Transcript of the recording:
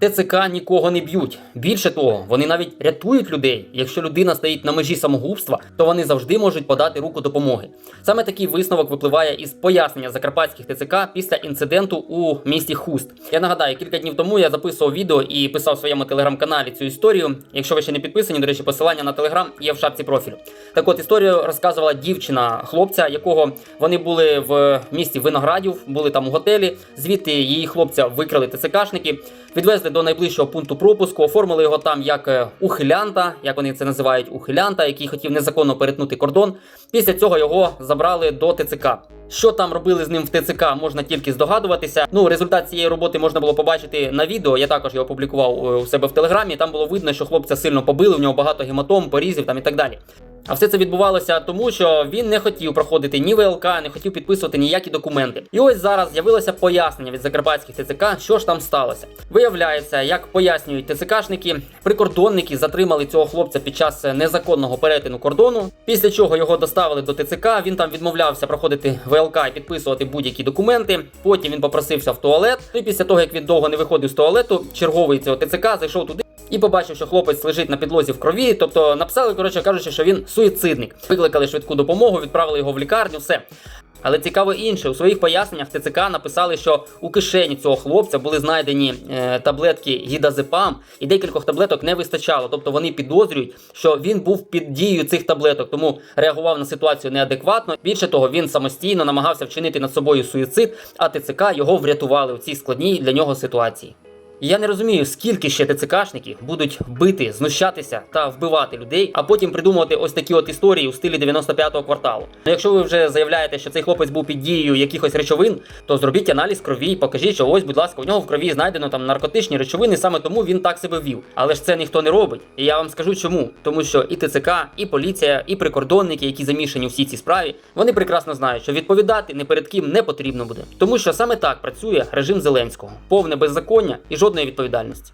ТЦК нікого не б'ють. Більше того, вони навіть рятують людей. Якщо людина стоїть на межі самогубства, то вони завжди можуть подати руку допомоги. Саме такий висновок випливає із пояснення закарпатських ТЦК після інциденту у місті Хуст. Я нагадаю, кілька днів тому я записував відео і писав в своєму телеграм-каналі цю історію. Якщо ви ще не підписані, до речі, посилання на телеграм є в шапці профілю. Так от історію розказувала дівчина хлопця, якого вони були в місті Виноградів, були там у готелі. Звідти її хлопця викрили ТЦКшники, відвезли до найближчого пункту пропуску, оформили його там як е, ухилянта, як вони це називають, ухилянта, який хотів незаконно перетнути кордон. Після цього його забрали до ТЦК. Що там робили з ним в ТЦК, можна тільки здогадуватися. Ну, результат цієї роботи можна було побачити на відео. Я також його опублікував е, у себе в телеграмі. Там було видно, що хлопця сильно побили, у нього багато гематом, порізів там і так далі. А все це відбувалося тому, що він не хотів проходити ні ВЛК, не хотів підписувати ніякі документи. І ось зараз з'явилося пояснення від закарпатських ТЦК, що ж там сталося. Виявляється, як пояснюють ТЦКшники, прикордонники затримали цього хлопця під час незаконного перетину кордону. Після чого його доставили до ТЦК. Він там відмовлявся проходити ВЛК і підписувати будь-які документи. Потім він попросився в туалет. І після того, як він довго не виходив з туалету, черговий цього ТЦК зайшов туди. І побачив, що хлопець лежить на підлозі в крові. Тобто написали, коротше кажучи, що він суїцидник. Викликали швидку допомогу, відправили його в лікарню, все. Але цікаво інше, у своїх поясненнях ТЦК написали, що у кишені цього хлопця були знайдені е, таблетки гідазепам, і декількох таблеток не вистачало. Тобто вони підозрюють, що він був під дією цих таблеток, тому реагував на ситуацію неадекватно. Більше того, він самостійно намагався вчинити над собою суїцид, а ТЦК його врятували в цій складній для нього ситуації. Я не розумію, скільки ще ТЦКшників будуть бити, знущатися та вбивати людей, а потім придумувати ось такі от історії у стилі 95-го кварталу. Ну, якщо ви вже заявляєте, що цей хлопець був під дією якихось речовин, то зробіть аналіз крові і покажіть, що ось, будь ласка, у нього в крові знайдено там наркотичні речовини, саме тому він так себе вів. Але ж це ніхто не робить. І я вам скажу чому. Тому що і ТЦК, і поліція, і прикордонники, які замішані у всій цій справі, вони прекрасно знають, що відповідати не перед ким не потрібно буде. Тому що саме так працює режим Зеленського, повне беззаконня і жодної відповідальності.